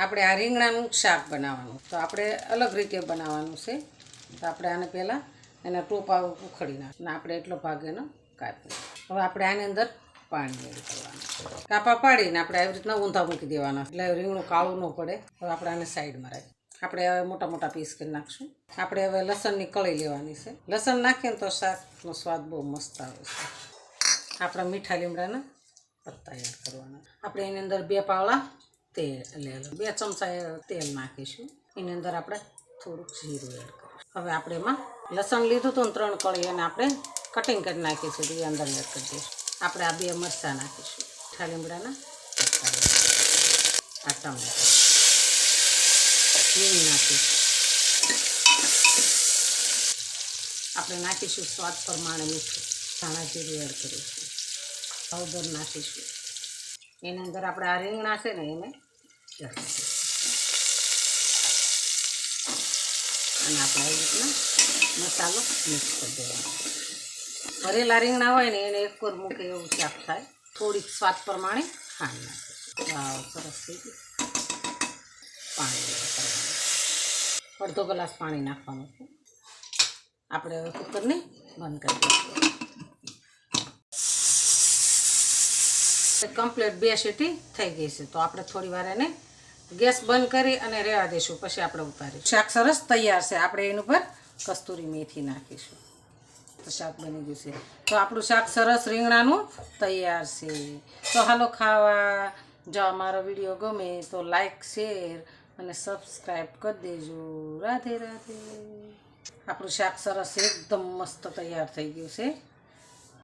આપણે આ રીંગણાનું શાક બનાવવાનું. તો આપણે અલગ રીતે બનાવવાનું છે. તો આપણે આને પહેલાં એના ટોપા ઉખડી નાખ આપણે એટલો ભાગ એનો કાપી હવે આપણે આની અંદર પાણી એડ કરવાનું. કાપા પાડીને આપણે આવી રીતના ઊંધા મૂકી દેવાના. એટલે રીંગણું કાળું ન પડે. હવે આપણે આને સાઈડમાં રાખીએ આપણે હવે મોટા મોટા પીસ કરી નાખશું. આપણે હવે લસણની કળી લેવાની છે. લસણ નાખીએ ને તો શાકનો સ્વાદ બહુ મસ્ત આવે છે. આપણા મીઠા લીમડાના પત્તા એડ કરવાના. આપણે એની અંદર બે પાવડા તેલ, એટલે બે ચમચા તેલ નાખીશું. એની અંદર આપણે થોડુંક જીરું એડ કરીશું. હવે આપણે એમાં લસણ લીધું હતું ને ત્રણ કળી અને આપણે કટિંગ કરી નાખીશું એ અંદર એડ કરી દઈશું. આપણે આ બે મરચાં નાખીશું. મીઠા લીમડાના આ ટમેટા. હિંગ નાખીશું. આપણે નાખીશું સ્વાદ પ્રમાણે મીઠું. ધાણા જીરું એડ કરીશું. પાવડર નાખીશું. એની અંદર આપણે આ રીંગણા છે ને એને અને આપણે આવી રીતના મસાલો મિક્સ કરી દેવાનો. ભરેલા રીંગણા હોય ને એને એક કોર મૂકે એવું ચાપ થાય. થોડીક સ્વાદ પ્રમાણે ખાંડ નાખે. સરસ થઈ ગયું. પાણી અડધો ગ્લાસ પાણી નાખવાનું છે. આપણે હવે કુકરને બંધ કરી દઈશું. કમ્પ્લીટ બે સીટી થઈ ગઈ છે. તો આપણે થોડી વાર એને ગેસ બંધ કરી અને રહેવા દઈશું. પછી આપણે ઉતારીશું. શાક સરસ તૈયાર છે. આપણે એની ઉપર કસ્તુરી મેથી નાખીશું. તો શાક બની ગયું છે. તો આપણું શાક સરસ રીંગણાનું તૈયાર છે. તો હાલો ખાવા. જો અમારો વીડિયો ગમે તો લાઈક શેર અને સબસ્ક્રાઈબ કરી દેજો. રાધે રાધે. આપણું શાક સરસ એકદમ મસ્ત તૈયાર થઈ ગયું છે.